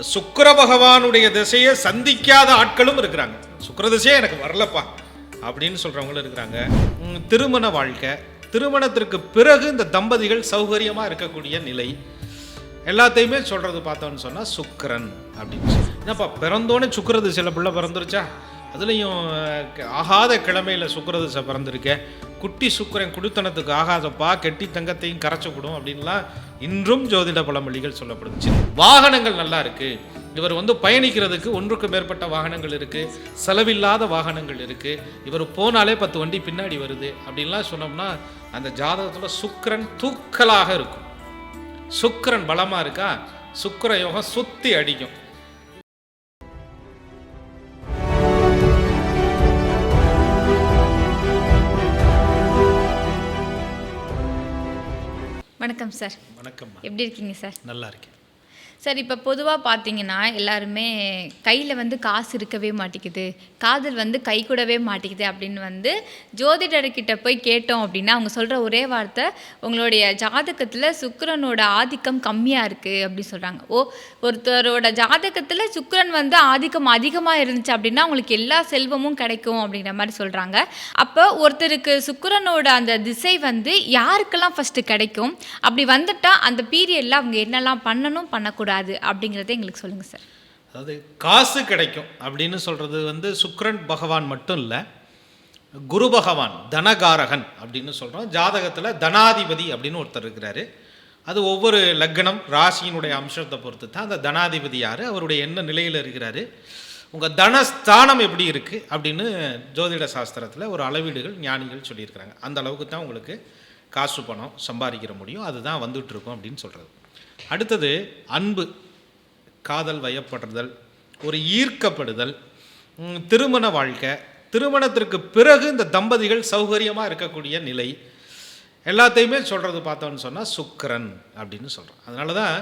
சுக்கர பகவானுடைய திசையை சந்திக்காத ஆட்களும் இருக்கிறாங்க. சுக்கர திசையே எனக்கு வரலப்பா அப்படின்னு சொல்கிறவங்களும் இருக்கிறாங்க. திருமண வாழ்க்கை. திருமணத்திற்கு பிறகு இந்த தம்பதிகள் சௌகரியமாக இருக்கக்கூடிய நிலை. எல்லாத்தையுமே சொல்கிறது பார்த்தோம்னு சொன்னால் சுக்கரன் அப்படின்னு சொல்லி. என்னப்பா பிறந்தோன்னே சுக்கர திசையில் பிள்ளை பிறந்துருச்சா? அதுலேயும் ஆகாத கிழமையில சுக்கர திசை பிறந்திருக்கேன் குட்டி சுக்கிரன் குடித்தனத்துக்கு ஆகாதப்பா கெட்டி தங்கத்தையும் கரைச்சிவிடும் அப்படின்லாம் இன்றும் ஜோதிட பழமொழிகள் சொல்லப்படுச்சு. வாகனங்கள் நல்லா இருக்கு. இவர் வந்து பயணிக்கிறதுக்கு ஒன்றுக்கு மேற்பட்ட வாகனங்கள் இருக்கு. செலவில்லாத வாகனங்கள் இருக்கு. இவர் போனாலே பத்து வண்டி பின்னாடி வருது அப்படின்லாம் சொன்னோம்னா அந்த ஜாதகத்துல சுக்கரன் தூக்கலாக இருக்கும். சுக்கரன் பலமா இருக்கா? சுக்கர யோகம் சுத்தி அடிக்கும். வணக்கம் சார். வணக்கம்மா. எப்படி இருக்கீங்க சார்? நல்லா இருக்கேன். சார் இப்போ பொதுவாக பார்த்தீங்கன்னா எல்லாருமே கையில் வந்து காசு இருக்கவே மாட்டேங்குது. காதல் வந்து கை கூடவே மாட்டேங்குது அப்படின்னு வந்து ஜோதிடர்கிட்ட போய் கேட்டோம் அப்படின்னா அவங்க சொல்கிற ஒரே வார்த்தை உங்களுடைய ஜாதகத்தில் சுக்கரனோட ஆதிக்கம் கம்மியாக இருக்குது அப்படின்னு சொல்கிறாங்க ஓ ஒருத்தரோட ஜாதகத்தில் சுக்கரன் வந்து ஆதிக்கம் அதிகமாக இருந்துச்சு அப்படின்னா அவங்களுக்கு எல்லா செல்வமும் கிடைக்கும் அப்படிங்கிற மாதிரி சொல்கிறாங்க அப்போ ஒருத்தருக்கு சுக்கரனோட அந்த திசை வந்து யாருக்கெல்லாம் ஃபஸ்ட்டு கிடைக்கும்? அப்படி வந்துட்டால் அந்த பீரியடில் அவங்க என்னெல்லாம் பண்ணணும் பண்ணக்கூடாது அப்படிங்கிறத எங்களுக்கு சொல்லுங்கள் சார். அதாவது காசு கிடைக்கும் அப்படின்னு சொல்றது வந்து சுக்ரன் பகவான் மட்டும் இல்லை குரு பகவான் தனகாரகன் அப்படின்னு சொல்றோம். ஜாதகத்துல தனாதிபதி அப்படின்னு ஒருத்தர் இருக்கிறாரு. அது ஒவ்வொரு லக்னம் ராசியினுடைய அம்சத்தை பொறுத்து தான் அந்த தனாதிபதி யார் அவருடைய என்ன நிலையில் இருக்கிறாரு உங்கள் தனஸ்தானம் எப்படி இருக்குது அப்படின்னு ஜோதிட சாஸ்திரத்தில் ஒரு அளவீடுகள் ஞானிகள் சொல்லியிருக்கிறாங்க. அந்த அளவுக்கு தான் உங்களுக்கு காசு பணம் சம்பாதிக்கிற முடியும். அதுதான் வந்துட்டு இருக்கும் அப்படின்னு சொல்கிறது அடுத்தது அன்பு காதல் வயப்படுதல் ஒரு ஈர்க்கப்படுதல் திருமண வாழ்க்கை. திருமணத்திற்கு பிறகு இந்த தம்பதிகள் சௌகரியமாக இருக்கக்கூடிய நிலை. எல்லாத்தையுமே சொல்கிறது பார்த்தோம்னு சொன்னால் சுக்கரன் அப்படின்னு சொல்கிறோம் அதனால தான்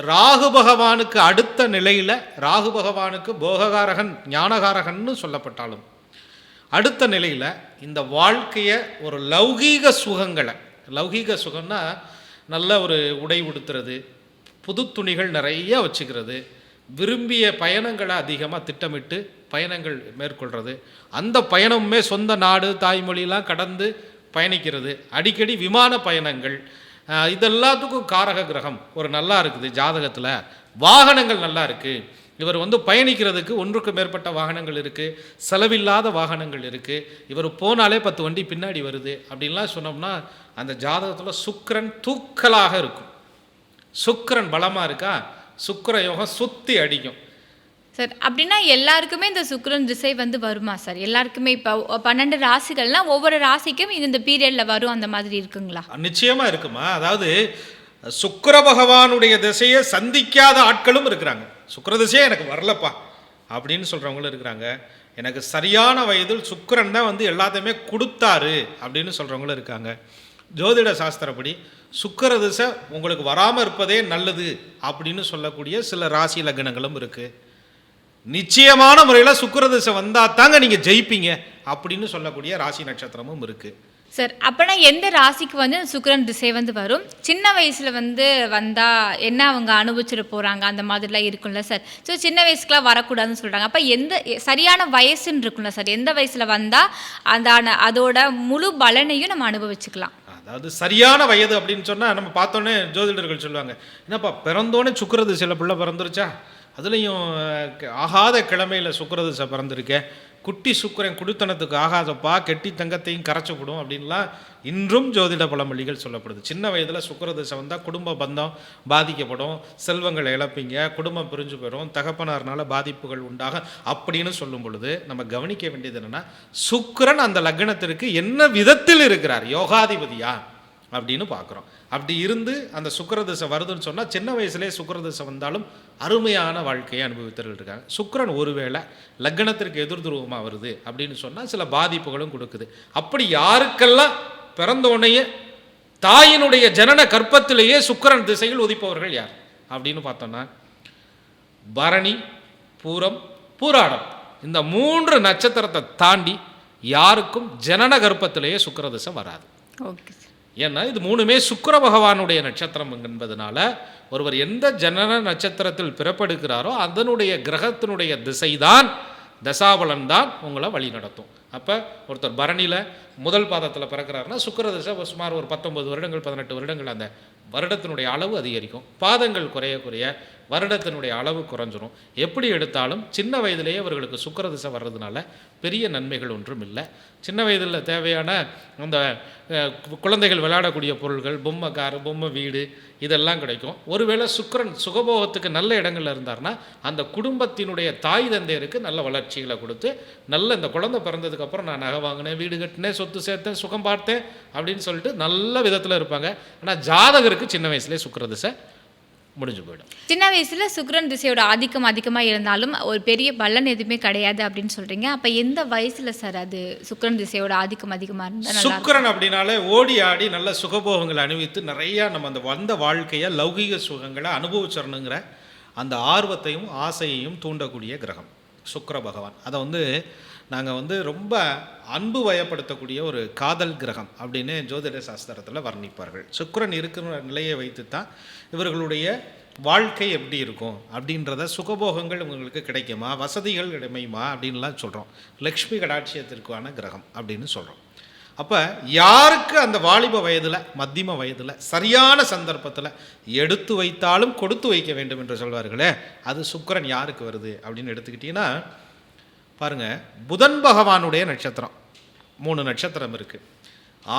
ராகு பகவானுக்கு அடுத்த நிலையில் ராகு பகவானுக்கு போககாரகன் ஞானகாரகன்னு சொல்லப்பட்டாலும் அடுத்த நிலையில் இந்த வாழ்க்கையை ஒரு லௌகீக சுகங்களை லௌகீக சுகம்னா நல்ல ஒரு உடை உடுத்துறது புது துணிகள் நிறைய வச்சுக்கிறது விரும்பிய பயணங்களை அதிகமாக திட்டமிட்டு பயணங்கள் மேற்கொள்கிறது அந்த பயணமுமே சொந்த நாடு தாய்மொழியெலாம் கடந்து பயணிக்கிறது. அடிக்கடி விமான பயணங்கள். இதெல்லாத்துக்கும் காரக கிரகம் ஒரு நல்லா இருக்குது ஜாதகத்தில். வாகனங்கள் நல்லா இருக்குது இவர் வந்து பயணிக்கிறதுக்கு ஒன்றுக்கு மேற்பட்ட வாகனங்கள் இருக்குது செலவில்லாத வாகனங்கள் இருக்குது இவர் போனாலே பத்து வண்டி பின்னாடி வருது அப்படின்லாம் சொன்னோம்னா அந்த ஜாதகத்தில் சுக்கிரன் தூக்கலாக இருக்கும். சுக்கிரன் பலமாக இருக்கா? சுக்கிர யோகம் சுத்தி அடிக்கும். சார் அப்படின்னா எல்லாருக்குமே இந்த சுக்கிரன் திசை வந்து வருமா சார்? எல்லாருக்குமே இப்போ பன்னெண்டு ராசிகள்னா ஒவ்வொரு ராசிக்கும் இது இந்த பீரியடில் வரும் அந்த மாதிரி இருக்குங்களா? நிச்சயமா இருக்குமா? அதாவது சுக்கிர பகவானுடைய திசையை சந்திக்காத ஆட்களும் இருக்கிறாங்க. சுக்கரதிசையே எனக்கு வரலப்பா அப்படின்னு சொல்கிறவங்களும் இருக்கிறாங்க. எனக்கு சரியான வயதில் சுக்கரன் தான் வந்து எல்லாத்தையுமே கொடுத்தாரு அப்படின்னு சொல்கிறவங்களும் இருக்காங்க. ஜோதிட சாஸ்திரப்படி சுக்கிர திசை உங்களுக்கு வராமல் இருப்பதே நல்லது அப்படின்னு சொல்லக்கூடிய சில ராசி லக்னங்களும் இருக்குது நிச்சயமான முறையில் சுக்கிர திசை வந்தால் தாங்க நீங்கள் ஜெயிப்பீங்க அப்படின்னு சொல்லக்கூடிய ராசி நட்சத்திரமும் இருக்குது சார் அப்போனா எந்த ராசிக்கு வந்து சுக்கரன் திசை வந்து வரும்? சின்ன வயசில் வந்து வந்தால் என்ன அவங்க அனுபவிச்சுட்டு போகிறாங்க அந்த மாதிரிலாம் இருக்கும்ல சார் ஸோ சின்ன வயசுக்குலாம் வரக்கூடாதுன்னு சொல்கிறாங்க அப்போ எந்த சரியான வயசுன்னு இருக்கும்ல சார் எந்த வயசில் வந்தால் அந்த அதோட முழு பலனையும் நம்ம அனுபவிச்சுக்கலாம். அதாவது சரியான வயது அப்படின்னு சொன்னால் நம்ம பார்த்தோன்னே ஜோதிடர்கள் சொல்லுவாங்க. என்னப்பா பிறந்தோன்னே சுக்கரதிசையில் பிள்ளை பிறந்துருச்சா? அதுலேயும் ஆகாத கிழமையில் சுக்கரதிசை பிறந்திருக்கேன் குட்டி சுக்கிரன் குடித்தனத்துக்கு ஆகாதப்பா கெட்டி தங்கத்தையும் கரைச்சிவிடும் அப்படின்லாம் இன்றும் ஜோதிட பழமொழிகள் சொல்லப்படுது. சின்ன வயதில் சுக்கர திசை வந்தால் குடும்ப பந்தம் பாதிக்கப்படும் செல்வங்களை இழப்பீங்க குடும்பம் பிரிஞ்சு போயிடும் தகப்பனார்னால பாதிப்புகள் உண்டாக அப்படின்னு சொல்லும் பொழுது நம்ம கவனிக்க வேண்டியது என்னென்னா சுக்கிரன் அந்த லக்னத்திற்கு என்ன விதத்தில் இருக்கிறார்? யோகாதிபதியா? அப்படின்னு பார்க்குறோம். அப்படி இருந்து அந்த சுக்கிர திசை வருதுன்னு சொன்னால் சின்ன வயசுலேயே சுக்கிர திசை வந்தாலும் அருமையான வாழ்க்கையை அனுபவித்தர்கள் இருக்காங்க. சுக்கரன் ஒருவேளை லக்னத்திற்கு எதிர் துருவமாக வருது அப்படின்னு சொன்னால் சில பாதிப்புகளும் கொடுக்குது. அப்படி யாருக்கெல்லாம் பிறந்த உடனேயே தாயினுடைய ஜனன கற்பத்திலேயே சுக்கரன் திசையில் உதிப்பவர்கள் யார்? அப்படின்னு பார்த்தோம்னா பரணி பூரம் பூராடம். இந்த மூன்று நட்சத்திரத்தை தாண்டி யாருக்கும் ஜனன கர்ப்பத்திலேயே சுக்கிர திசை வராது. ஓகே ஏன்னா இது மூணுமே சுக்கர பகவானுடைய நட்சத்திரம் என்பதனால ஒருவர் எந்த ஜனன நட்சத்திரத்தில் பிறப்பெடுக்கிறாரோ அதனுடைய கிரகத்தினுடைய திசைதான் தசாபலன் தான் உங்களை வழி நடத்தும். அப்போ ஒருத்தர் பரணியில் முதல் பாதத்தில் பிறக்கிறாருன்னா சுக்கர திசை சுமார் ஒரு பத்தொம்பது வருடங்கள் பதினெட்டு வருடங்கள் அந்த வருடத்தினுடைய அளவு அதிகரிக்கும். பாதங்கள் குறைய குறைய வருடத்தினுடைய அளவு குறைஞ்சிரும். எப்படி எடுத்தாலும் சின்ன வயதிலேயே அவர்களுக்கு சுக்கரதிசை வர்றதுனால பெரிய நன்மைகள் ஒன்றும் இல்லை. சின்ன வயதில் தேவையான அந்த கு- குழந்தைகள் விளையாடக்கூடிய பொருள்கள் பொம்மை கார் பொம்மை வீடு இதெல்லாம் கிடைக்கும். ஒருவேளை சுக்கரன் சுகபோகத்துக்கு நல்ல இடங்கள்ல இருந்தார்னா அந்த குடும்பத்தினுடைய தாய் தந்தையருக்கு நல்ல வளர்ச்சிகளை கொடுத்து நல்ல இந்த குழந்தை பிறந்ததுக்கப்புறம் நான் நகை வாங்கினேன் வீடு கட்டினேன் சொத்து சேர்த்தேன் சுகம் பார்த்தேன் அப்படின்னு சொல்லிட்டு நல்ல விதத்தில் இருப்பாங்க. ஆனால் ஜாதகருக்கு சின்ன வயசுலேயே சுக்கிர திசை முடிஞ்சு போயிடும். சின்ன வயசுல சுக்கிரன் திசையோட ஆதிக்கம் அதிகமா இருந்தாலும் ஒரு பெரிய பலன் எதுவுமே கிடையாது அப்படின்னு சொல்றீங்க. அப்ப எந்த வயசுல சார் அது சுக்கிரன் திசையோட ஆதிக்கம் அதிகமா இருந்தா நல்லா இருக்கும்? சுக்கிரன் அப்படின்னாலே ஓடி ஆடி நல்ல சுகபோகங்களை அனுபவித்து நிறையா நம்ம அந்த வந்த வாழ்க்கையை லௌகிக சுகங்களை அனுபவிச்சிடணுங்கிற அந்த ஆர்வத்தையும் ஆசையையும் தூண்டக்கூடிய கிரகம் சுக்கிர பகவான். அதை வந்து நாங்கள் வந்து ரொம்ப அன்பு வயப்படுத்தக்கூடிய ஒரு காதல் கிரகம் அப்படின்னு ஜோதிட சாஸ்திரத்தில் வர்ணிப்பார்கள். சுக்கரன் இருக்கிற நிலையை வைத்து தான் இவர்களுடைய வாழ்க்கை எப்படி இருக்கும்? அப்படின்றத சுகபோகங்கள் உங்களுக்கு கிடைக்குமா? வசதிகள் கிடைமையுமா அப்படின்லாம் சொல்கிறோம் லக்ஷ்மி கடாட்சியத்திற்கான கிரகம் அப்படின்னு சொல்கிறோம் அப்போ யாருக்கு அந்த வாலிப வயதில் மத்தியம வயதில் சரியான சந்தர்ப்பத்தில் எடுத்து வைத்தாலும் கொடுத்து வைக்க வேண்டும் என்று சொல்வார்களே அது சுக்கரன் யாருக்கு வருது அப்படின்னு எடுத்துக்கிட்டிங்கன்னா பாருங்க புதன் பகவானுடைய நட்சத்திரம். மூணு நட்சத்திரம் இருக்குது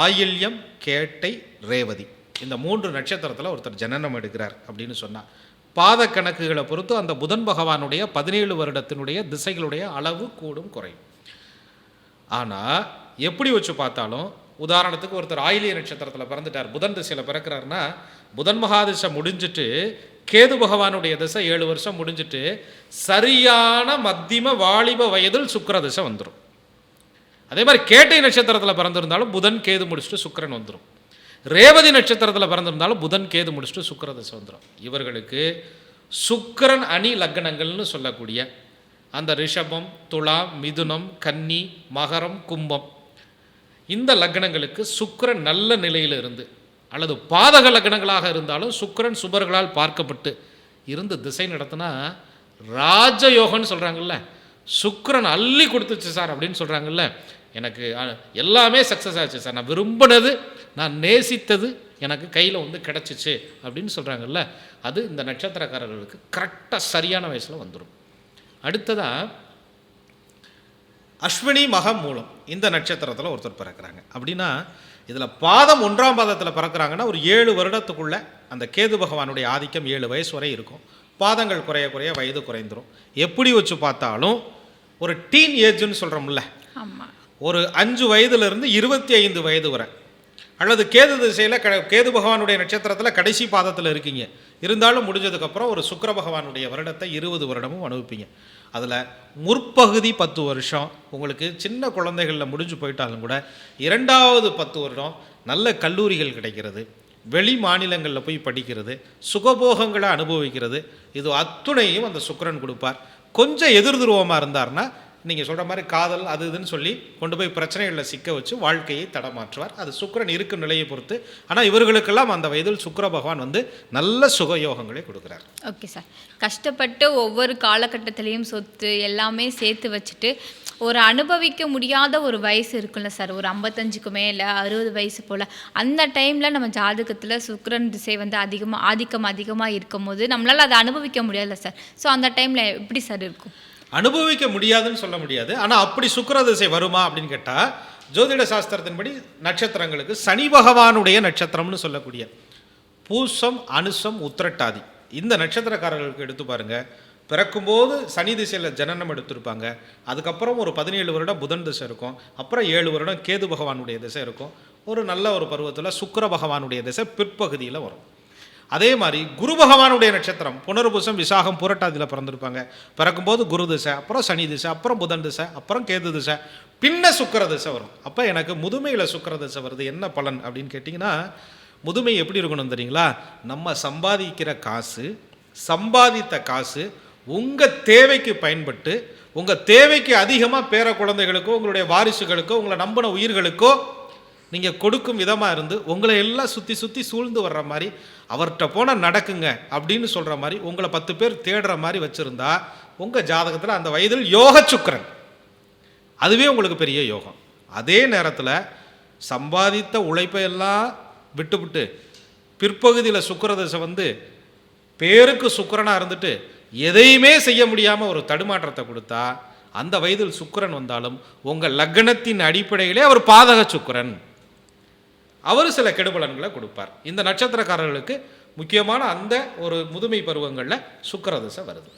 ஆயில்யம் கேட்டை ரேவதி. இந்த மூன்று நட்சத்திரத்தில் ஒருத்தர் ஜனனம் எடுக்கிறார் அப்படின்னு சொன்னார் பாத கணக்குகளை பொறுத்து அந்த புதன் பகவானுடைய பதினேழு வருடத்தினுடைய திசைகளுடைய அளவு கூடும் குறையும். ஆனால் எப்படி வச்சு பார்த்தாலும் உதாரணத்துக்கு ஒருத்தர் ஆயிலிய நட்சத்திரத்தில் பிறந்துட்டார் புதன் திசையில் பிறக்கிறாருன்னா புதன் மகாதிசை முடிஞ்சிட்டு கேது பகவானுடைய திசை ஏழு வருஷம் முடிஞ்சிட்டு சரியான மத்தியம வாலிப வயதில் சுக்கர திசை வந்துடும் அதே மாதிரி கேட்டை நட்சத்திரத்தில் பிறந்திருந்தாலும் புதன் கேது முடிச்சுட்டு சுக்கரன் வந்துடும் ரேவதி நட்சத்திரத்தில் பிறந்திருந்தாலும் புதன் கேது முடிச்சுட்டு சுக்கர திசை வந்துடும் இவர்களுக்கு சுக்கரன் அணி லக்னங்கள்னு சொல்லக்கூடிய அந்த ரிஷபம் துளா மிதுனம் கன்னி மகரம் கும்பம் இந்த லக்னங்களுக்கு சுக்கரன் நல்ல நிலையில் இருந்து அல்லது பாதக லக்னங்களாக இருந்தாலும் சுக்கரன் சுபர்களால் பார்க்கப்பட்டு இருந்து திசை நடத்தினா ராஜயோகம்னு சொல்கிறாங்கல்ல சுக்கரன் அள்ளி கொடுத்துச்சு சார் அப்படின்னு சொல்கிறாங்கல்ல எனக்கு எல்லாமே சக்ஸஸ் ஆச்சு சார். நான் விரும்பினது நான் நேசித்தது எனக்கு கையில் வந்து கிடச்சிச்சு அப்படின்னு சொல்கிறாங்கல்ல அது இந்த நட்சத்திரக்காரர்களுக்கு கரெக்டாக சரியான வயசில் வந்துடும் அடுத்ததாக அஸ்வினி மகம் மூலம் இந்த நட்சத்திரத்தில் ஒருத்தர் பிறக்கிறாங்க. அப்படின்னா இதில் பாதம் ஒன்றாம் பாதத்தில் பிறக்கிறாங்கன்னா ஒரு ஏழு வருடத்துக்குள்ள அந்த கேது பகவானுடைய ஆதிக்கம் ஏழு வயசு வரை இருக்கும். பாதங்கள் குறைய குறைய வயது குறைந்துரும். எப்படி வச்சு பார்த்தாலும் ஒரு டீன் ஏஜ்னு சொல்கிறோம்ல ஒரு அஞ்சு வயதிலிருந்து இருபத்தி ஐந்து வயது வரை. அல்லது கேது திசையில் க கேது பகவானுடைய நட்சத்திரத்தில் கடைசி பாதத்தில் இருக்கீங்க. இருந்தாலும் முடிஞ்சதுக்கப்புறம் ஒரு சுக்கிர பகவானுடைய வருடத்தை இருபது வருடமும் அனுபவிப்பீங்க. அதில் முற்பகுதி பத்து வருஷம் உங்களுக்கு சின்ன குழந்தைகளில் முடிஞ்சு போயிட்டாலும் கூட இரண்டாவது பத்து வருடம் நல்ல கல்லூரிகள் கிடைக்கிறது. வெளி மாநிலங்களில் போய் படிக்கிறது. சுகபோகங்களை அனுபவிக்கிறது. இது அத்துணையும் அந்த சுக்கரன் கொடுப்பார். கொஞ்சம் எதிர் துருவமாக இருந்தார்னா நீங்கள் சொல்கிற மாதிரி காதல் அது இதுன்னு சொல்லி கொண்டு போய் பிரச்சனைகளில் சிக்க வச்சு வாழ்க்கையை தடமாற்றுவார். அது சுக்கிரன் இருக்கும் நிலையை பொறுத்து. ஆனால் இவர்களுக்கெல்லாம் அந்த வயதில் சுக்கர பகவான் வந்து நல்ல சுகயோகங்களை கொடுக்குறார். ஓகே சார் கஷ்டப்பட்டு ஒவ்வொரு காலகட்டத்திலையும் சொத்து எல்லாமே சேர்த்து வச்சுட்டு ஒரு அனுபவிக்க முடியாத ஒரு வயசு இருக்குல்ல சார் ஒரு ஐம்பத்தஞ்சுக்கு மேலே அறுபது வயசு போல். அந்த டைமில் நம்ம ஜாதகத்தில் சுக்கரன் திசை வந்து அதிகமாக ஆதிக்கம் அதிகமாக இருக்கும் போது நம்மளால் அதை அனுபவிக்க முடியாதுல்ல சார் ஸோ அந்த டைமில் எப்படி சார் இருக்கும்? அனுபவிக்க முடியாதுன்னு சொல்ல முடியாது. ஆனால் அப்படி சுக்கிர திசை வருமா அப்படின்னு கேட்டால் ஜோதிட சாஸ்திரத்தின்படி நட்சத்திரங்களுக்கு சனி பகவானுடைய நட்சத்திரம்னு சொல்லக்கூடிய பூசம் அனுசம் உத்திரட்டாதி. இந்த நட்சத்திரக்காரர்களுக்கு எடுத்து பாருங்கள் பிறக்கும்போது சனி திசையில் ஜனனம் எடுத்திருப்பாங்க. அதுக்கப்புறம் ஒரு பதினேழு வருடம் புதன் திசை இருக்கும். அப்புறம் ஏழு வருடம் கேது பகவானுடைய திசை இருக்கும். ஒரு நல்ல ஒரு பருவத்தில் சுக்கர பகவானுடைய திசை பிற்பகுதியில் வரும். அதே மாதிரி குரு பகவானுடைய நட்சத்திரம் புனர்புசம் விசாகம் புரட்டாதியில் பிறந்திருப்பாங்க. பிறக்கும்போது குரு திசை அப்புறம் சனி திசை அப்புறம் புதன் திசை அப்புறம் கேது திசை பின்ன சுக்கர திசை வரும். அப்போ எனக்கு முதுமையில் சுக்கர திசை வருது என்ன பலன் அப்படின்னு கேட்டிங்கன்னா முதுமை எப்படி இருக்கணும் தெரியுங்களா? நம்ம சம்பாதிக்கிற காசு சம்பாதித்த காசு உங்கள் தேவைக்கு பயன்பட்டு உங்கள் தேவைக்கு அதிகமாக பேர குழந்தைகளுக்கோ உங்களுடைய வாரிசுகளுக்கோ உங்களை நம்பின உயிர்களுக்கோ நீங்கள் கொடுக்கும் விதமாக இருந்து உங்களை எல்லாம் சுற்றி சுற்றி சூழ்ந்து வர்ற மாதிரி அவர்கிட்ட போனால் நடக்குங்க அப்படின்னு சொல்கிற மாதிரி உங்களை பத்து பேர் தேடுற மாதிரி வச்சுருந்தா உங்கள் ஜாதகத்தில் அந்த வயதில் யோக சுக்கிரன். அதுவே உங்களுக்கு பெரிய யோகம். அதே நேரத்தில் சம்பாதித்த உழைப்பை எல்லாம் விட்டுவிட்டு பிற்பகுதியில் சுக்கரதசை வந்து பேருக்கு சுக்கரனாக இருந்துட்டு எதையுமே செய்ய முடியாமல் ஒரு தடுமாற்றத்தை கொடுத்தா அந்த வயதில் சுக்கரன் வந்தாலும் உங்கள் லக்னத்தின் அடிப்படையிலே அவர் பாதக சுக்கரன். அவர் சில கெடுபலன்களை கொடுப்பார். இந்த நட்சத்திரக்காரர்களுக்கு முக்கியமான அந்த ஒரு முதுமை பருவங்களில் சுக்கிரதசை வருது.